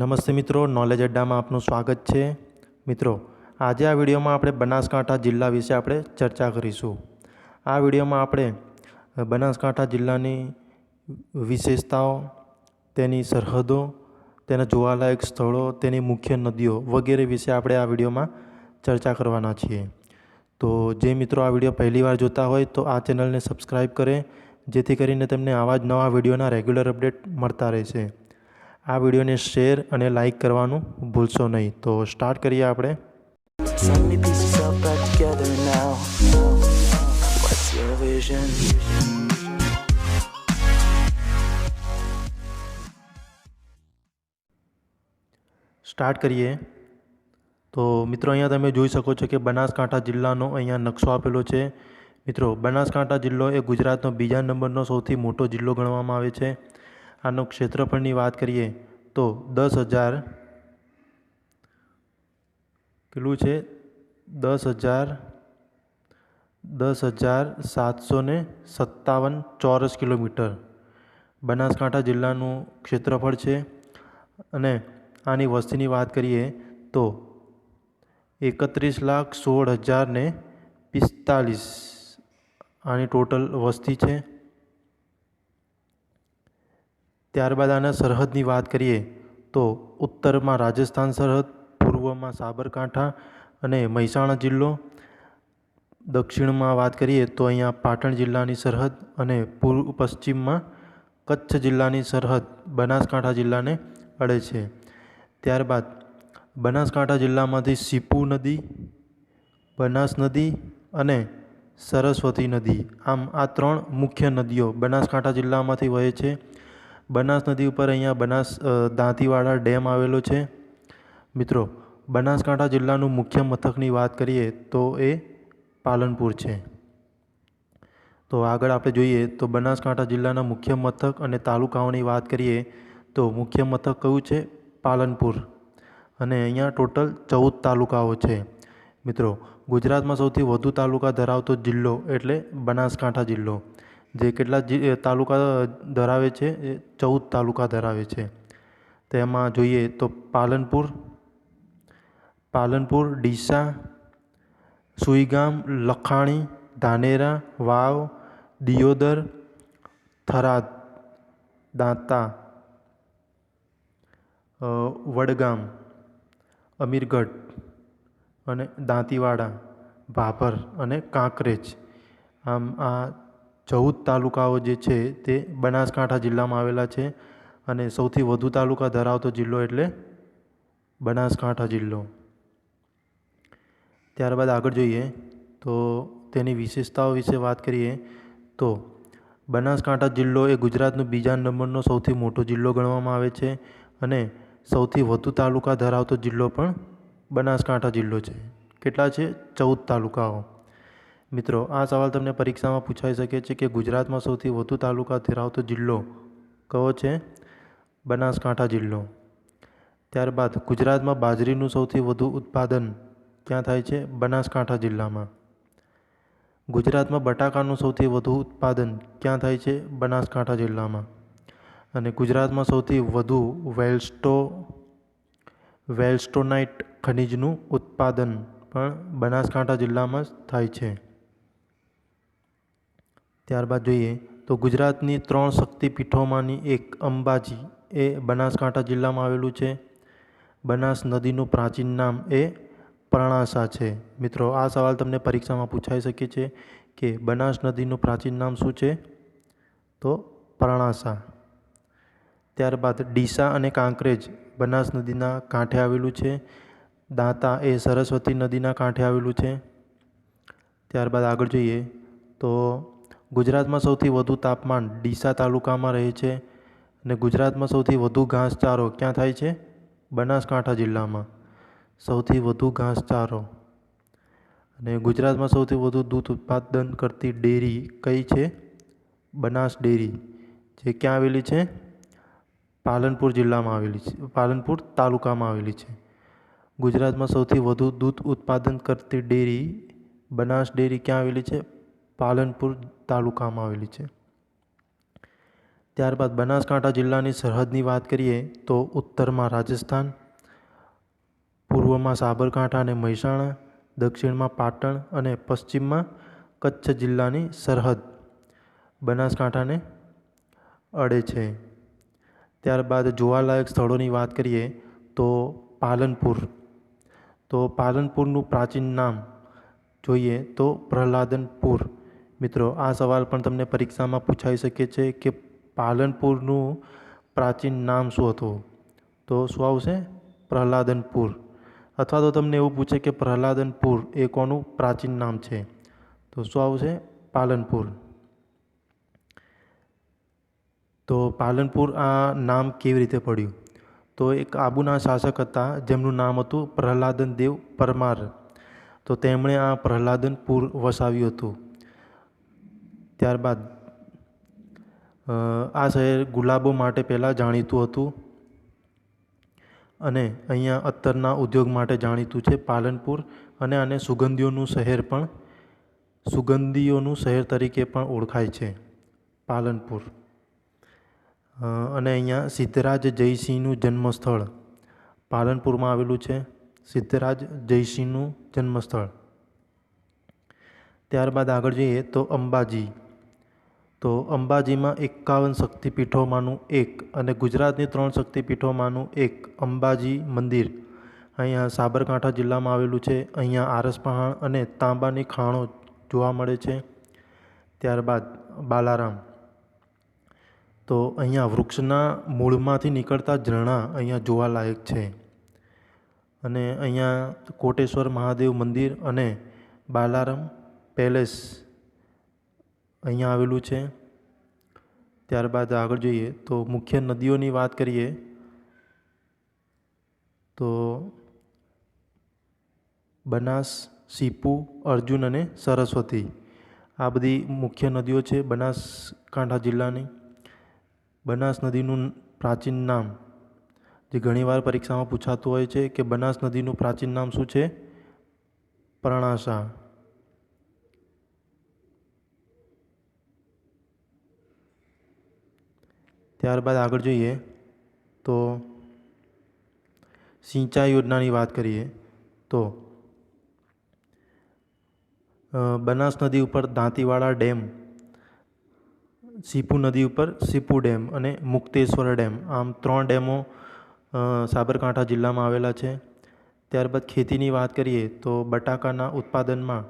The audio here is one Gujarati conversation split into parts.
નમસ્તે મિત્રો નોલેજ અડ્ડામાં આપનું સ્વાગત છે. મિત્રો, આજે આ વિડીયોમાં આપણે બનાસકાંઠા જિલ્લા વિશે આપણે ચર્ચા કરીશું. આ વિડીયોમાં આપણે બનાસકાંઠા જિલ્લાની વિશેષતાઓ, તેની સરહદો, તેના જોવાલાયક સ્થળો, તેની મુખ્ય નદીઓ વગેરે વિશે આપણે આ વિડીયોમાં ચર્ચા કરવાના છીએ. તો જે મિત્રો આ વીડિયો પહેલીવાર જોતા હોય તો આ ચેનલને સબસ્ક્રાઈબ કરે, જેથી કરીને તમને આવા જ નવા વિડીયોના રેગ્યુલર અપડેટ મળતા રહેશે. આ વિડીયોને શેર અને લાઈક કરવાનું ભૂલશો નહીં. તો સ્ટાર્ટ કરીએ આપણે? સ્ટાર્ટ કરીએ. તો મિત્રો અહીંયા તમે જોઈ શકો છો કે બનાસકાંઠા જિલ્લાનો અહીંયા નકશો આપેલો છે. મિત્રો, બનાસકાંઠા જિલ્લો એ ગુજરાતનો બીજા નંબરનો સૌથી મોટો જિલ્લો ગણવામાં આવે છે. આનો ક્ષેત્રફળની વાત કરીએ તો દસ હજાર કેટલું છે? દસ હજાર દસ હજાર સાતસો ને સત્તાવન ચોરસ કિલોમીટર. બનાસકાંઠા જિલ્લાનું ક્ષેત્રફળ છે. અને આની વસ્તીની વાત કરીએ તો એકત્રીસ લાખ સોળ હજાર ને પિસ્તાલીસ આની ટોટલ વસ્તી છે. ત્યારબાદ આના સરહદની વાત કરીએ તો ઉત્તરમાં રાજસ્થાન સરહદ, પૂર્વમાં સાબરકાંઠા અને મહેસાણા જિલ્લો. દક્ષિણમાં વાત કરીએ તો અહીંયા પાટણ જિલ્લાની સરહદ અને પૂર્વ પશ્ચિમમાં કચ્છ જિલ્લાની સરહદ બનાસકાંઠા જિલ્લાને અડે છે. ત્યારબાદ બનાસકાંઠા જિલ્લામાંથી સીપુ નદી, બનાસ નદી અને સરસ્વતી નદી. આમ આ ત્રણ મુખ્ય નદીઓ બનાસકાંઠા જિલ્લામાંથી વહે છે. બનાસ નદી ઉપર અહીંયા બનાસ દાંતીવાડા ડેમ આવેલો છે. મિત્રો, બનાસકાંઠા જિલ્લાનું મુખ્ય મથકની વાત કરીએ તો એ પાલનપુર છે. તો આગળ આપણે જોઈએ તો બનાસકાંઠા જિલ્લાના મુખ્ય મથક અને તાલુકાઓની વાત કરીએ તો મુખ્ય મથક કયું છે? પાલનપુર. અને અહીંયા ટોટલ ચૌદ તાલુકાઓ છે. મિત્રો, ગુજરાતમાં સૌથી વધુ તાલુકા ધરાવતો જિલ્લો એટલે બનાસકાંઠા જિલ્લો. જે કેટલા જે તાલુકા ધરાવે છે, એ ચૌદ તાલુકા ધરાવે છે. તેમાં જોઈએ તો પાલનપુર પાલનપુર, ડીસા, સુઈગામ, લખાણી, ધાનેરા, વાવ, દિયોદર, થરાદ, દાંતા વડગામ, અમીરગઢ અને દાંતીવાડા, ભાભર અને કાંકરેજ. આમ આ ચૌદ તાલુકાઓ જે છે તે બનાસકાંઠા જિલ્લામાં આવેલા છે અને સૌથી વધુ તાલુકા ધરાવતો જિલ્લો એટલે બનાસકાંઠા જિલ્લો. ત્યારબાદ આગળ જોઈએ તો તેની વિશેષતાઓ વિશે વાત કરીએ તો બનાસકાંઠા જિલ્લો એ ગુજરાતનો બીજા નંબરનો સૌથી મોટો જિલ્લો ગણવામાં આવે છે અને સૌથી વધુ તાલુકા ધરાવતો જિલ્લો પણ બનાસકાંઠા જિલ્લો છે. કેટલા છે? ચૌદ તાલુકાઓ. મિત્રો, આ સવાલ તમને પરીક્ષામાં પૂછાઈ શકે છે કે ગુજરાતમાં સૌથી વધુ તાલુકા ધરાવતો જિલ્લો કયો છે? બનાસકાંઠા જિલ્લો. ત્યારબાદ, ગુજરાતમાં બાજરીનું સૌથી વધુ ઉત્પાદન ક્યાં થાય છે? બનાસકાંઠા જિલ્લામાં. ગુજરાતમાં બટાકાનું સૌથી વધુ ઉત્પાદન ક્યાં થાય છે? બનાસકાંઠા જિલ્લામાં. અને ગુજરાતમાં સૌથી વધુ વેલ્સ્ટો, વેલ્સ્ટોનાઇટ ખનિજનું ઉત્પાદન પણ બનાસકાંઠા જિલ્લામાં જ થાય છે. ત્યારબાદ જોઈએ તો ગુજરાતની ત્રણ શક્તિપીઠોમાંની એક અંબાજી એ બનાસકાંઠા જિલ્લામાં આવેલું છે. બનાસ નદીનું પ્રાચીન નામ એ પ્રણાસા છે. મિત્રો, આ સવાલ તમને પરીક્ષામાં પૂછાઈ શકે છે કે બનાસ નદીનું પ્રાચીન નામ શું છે? તો પ્રણાસા. ત્યારબાદ ડીસા અને કાંકરેજ બનાસ નદીના કાંઠે આવેલું છે. દાંતા એ સરસ્વતી નદીના કાંઠે આવેલું છે. ત્યારબાદ આગળ જોઈએ તો ગુજરાતમાં સૌથી વધુ તાપમાન ડીસા તાલુકામાં રહે છે અને ગુજરાતમાં સૌથી વધુ ઘાસચારો ક્યાં થાય છે? બનાસકાંઠા જિલ્લામાં સૌથી વધુ ઘાસચારો અને ગુજરાતમાં સૌથી વધુ દૂધ ઉત્પાદન કરતી ડેરી કઈ છે? બનાસ ડેરી, જે ક્યાં આવેલી છે? પાલનપુર જિલ્લામાં આવેલી છે, પાલનપુર તાલુકામાં આવેલી છે. ગુજરાતમાં સૌથી વધુ દૂધ ઉત્પાદન કરતી ડેરી, બનાસ ડેરી ક્યાં આવેલી છે? પાલનપુર તાલુકામાં આવેલી છે. ત્યારબાદ બનાસકાંઠા જિલ્લાની સરહદની વાત કરીએ તો ઉત્તરમાં રાજસ્થાન, પૂર્વમાં સાબરકાંઠા અને મહેસાણા, દક્ષિણમાં પાટણ અને પશ્ચિમમાં કચ્છ જિલ્લાની સરહદ બનાસકાંઠાને અડે છે. ત્યારબાદ જોવાલાયક સ્થળોની વાત કરીએ તો પાલનપુર. તો પાલનપુરનું પ્રાચીન નામ જોઈએ તો પ્રહલાદનપુર. મિત્રો, આ સવાલ પણ તમને પરીક્ષામાં પૂછાઈ શકે છે કે પાલનપુરનું પ્રાચીન નામ શું હતું? તો શું આવશે? પ્રહલાદનપુર. અથવા તો તમને એવું પૂછે કે પ્રહલાદનપુર એ કોનું પ્રાચીન નામ છે? તો શું આવશે? પાલનપુર. તો પાલનપુર આ નામ કેવી રીતે પડ્યું? તો એક આબુના શાસક હતા, જેમનું નામ હતું પ્રહલાદન દેવ પરમાર. તો તેમણે આ પ્રહલાદનપુર વસાવ્યું હતું. ત્યારબાદ આ શહેર ગુલાબો માટે પહેલાં જાણીતું હતું અને અહીંયા અત્તરના ઉદ્યોગ માટે જાણીતું છે પાલનપુર અને આને સુગંધીઓનું શહેર પણ, સુગંધીઓનું શહેર તરીકે પણ ઓળખાય છે પાલનપુર. અને અહીંયા સિદ્ધરાજ જયસિંહનું જન્મસ્થળ પાલનપુરમાં આવેલું છે. સિદ્ધરાજ જયસિંહનું જન્મસ્થળ. ત્યારબાદ આગળ જઈએ તો અંબાજી. તો અંબાજીમાં એકાવન શક્તિપીઠોમાંનું એક અને ગુજરાતની ત્રણ શક્તિપીઠોમાંનું એક અંબાજી મંદિર. અહીંયા સાબરકાંઠા જિલ્લામાં આવેલું છે, અહીંયા આરસપહાણ અને તાંબાની ખાણો જોવા મળે છે. ત્યારબાદ બાલારામ. તો અહીંયા વૃક્ષના મૂળમાંથી નીકળતા ઝરણા અહીંયા જોવાલાયક છે. અને અહીંયા કોટેશ્વર મહાદેવ મંદિર અને બાલારામ પેલેસ અહીંયા આવેલું છે. ત્યારબાદ આગળ જોઈએ તો મુખ્ય નદીઓની વાત કરીએ તો બનાસ, સીપુ, અર્જુન અને સરસ્વતી આ બધી મુખ્ય નદીઓ છે બનાસકાંઠા જિલ્લાની. બનાસ નદીનું પ્રાચીન નામ જે ઘણીવાર પરીક્ષામાં પૂછાતું હોય છે કે બનાસ નદીનું પ્રાચીન નામ શું છે? પ્રણાશા ત્યારબાદ આગળ જોઈએ તો સિંચાઈ યોજનાની વાત કરીએ તો બનાસ નદી ઉપર દાંતીવાડા ડેમ, સીપુ નદી ઉપર સીપુ ડેમ અને મુક્તેશ્વર ડેમ. આમ ત્રણ ડેમો સાબરકાંઠા જિલ્લામાં આવેલા છે. ત્યારબાદ ખેતીની વાત કરીએ તો બટાકાના ઉત્પાદનમાં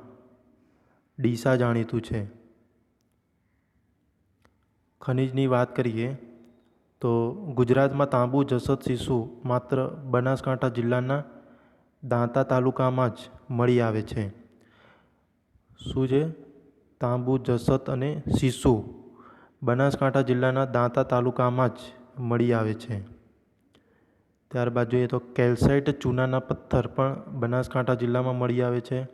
ડીસા જાણીતું છે. ખનિજની વાત કરીએ તો ગુજરાતમાં તાંબુ જસત શીશુ માત્ર બનાસકાંઠા જિલ્લાના દાંતા તાલુકામાં જ મળી આવે છે. શું છે? તાંબુ જસત અને શીશુ બનાસકાંઠા જિલ્લાના દાંતા તાલુકામાં જ મળી આવે છે. ત્યારબાદ જોઈએ તો કેલ્સાઇટ ચૂનાના પથ્થર પણ બનાસકાંઠા જિલ્લામાં મળી આવે છે.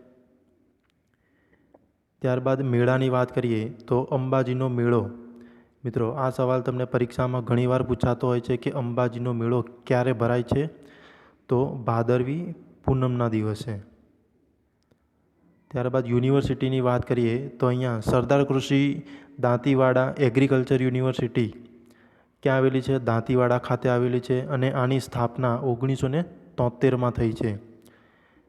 ત્યારબાદ મેળાની વાત કરીએ તો અંબાજીનો મેળો મિત્રો, આ સવાલ તમને પરીક્ષામાં ઘણીવાર પૂછાતો હોય છે કે અંબાજીનો મેળો ક્યારે ભરાય છે? તો ભાદરવી પૂનમના દિવસે. ત્યારબાદ યુનિવર્સિટીની વાત કરીએ, તો અહીંયા સરદાર કૃષિ દાંતીવાડા એગ્રીકલ્ચર યુનિવર્સિટી ક્યાં આવેલી છે? દાંતીવાડા ખાતે આવેલી છે અને આની સ્થાપના ઓગણીસો ને તોતેરમાં થઈ છે.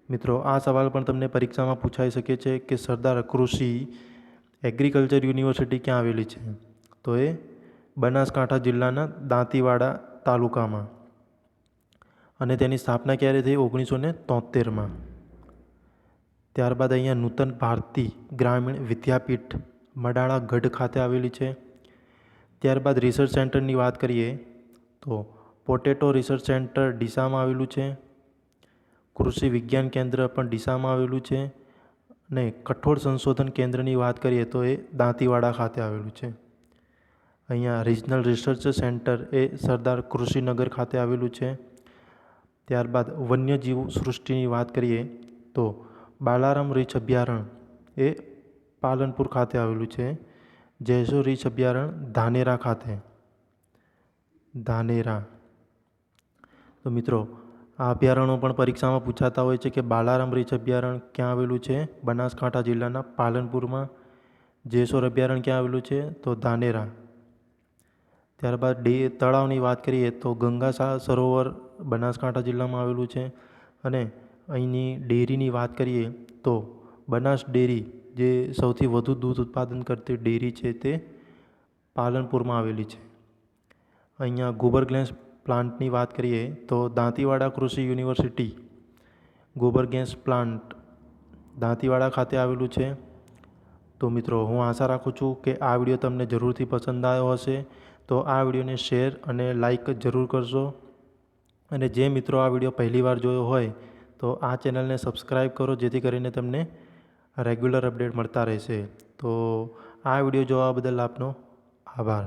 મિત્રો, આ સવાલ પણ તમને પરીક્ષામાં પૂછાઈ શકે છે કે સરદાર કૃષિ એગ્રીકલ્ચર યુનિવર્સિટી ક્યાં આવેલી છે? તો એ બનાસકાંઠા જિલ્લાના દાંતીવાડા તાલુકામાં અને તેની સ્થાપના ક્યારે થઈ ઓગણીસો ને તોતેરમાં? ત્યારબાદ અહીંયા નૂતન ભારતી ગ્રામીણ વિદ્યાપીઠ મડાળા ગઢ ખાતે આવેલી છે. ત્યારબાદ રિસર્ચ સેન્ટરની વાત કરીએ તો પોટેટો રિસર્ચ સેન્ટર ડીસામાં આવેલું છે. કૃષિ વિજ્ઞાન કેન્દ્ર પણ ડીસામાં આવેલું છે. અને કઠોળ સંશોધન કેન્દ્રની વાત કરીએ તો એ દાંતીવાડા ખાતે આવેલું છે. અહીંયા રિજનલ રિસર્ચ સેન્ટર એ સરદાર કૃષિનગર ખાતે આવેલું છે. ત્યારબાદ વન્યજીવ સૃષ્ટિની વાત કરીએ તો બાલારામ રીછ અભયારણ્ય એ પાલનપુર ખાતે આવેલું છે. જયસુ રીંછ અભયારણ્ય ધાનેરા ખાતે. ધાનેરા. તો મિત્રો, આ અભયારણ્યો પણ પરીક્ષામાં પૂછાતા હોય છે કે બાલારામ રીંછ અભયારણ્ય ક્યાં આવેલું છે? બનાસકાંઠા જિલ્લાના પાલનપુરમાં. જેસોર અભયારણ્ય ક્યાં આવેલું છે? તો ધાનેરા. ત્યારબાદ ડે તળાવની વાત કરીએ તો ગંગા સરોવર બનાસકાંઠા જિલ્લામાં આવેલું છે અને અહીંની ડેરીની વાત કરીએ તો બનાસ ડેરી જે સૌથી વધુ દૂધ ઉત્પાદન કરતી ડેરી છે તે પાલનપુરમાં આવેલી છે. અહીંયા ગોબર ગેસ પ્લાન્ટની વાત કરીએ તો દાંતીવાડા કૃષિ યુનિવર્સિટી ગોબર ગેસ પ્લાન્ટ દાંતીવાડા ખાતે આવેલું છે. તો મિત્રો, હું આશા રાખું છું કે આ વીડિયો તમને જરૂરથી પસંદ આવ્યો હશે. તો આ વિડીયોને શેર અને લાઇક જરૂર કરશો અને જે મિત્રો આ વીડિયો પહેલીવાર જોયો હોય તો આ ચેનલને સબસ્ક્રાઈબ કરો, જેથી કરીને તમને રેગ્યુલર અપડેટ મળતા રહેશે. તો આ વીડિયો જોવા બદલ આપનો આભાર.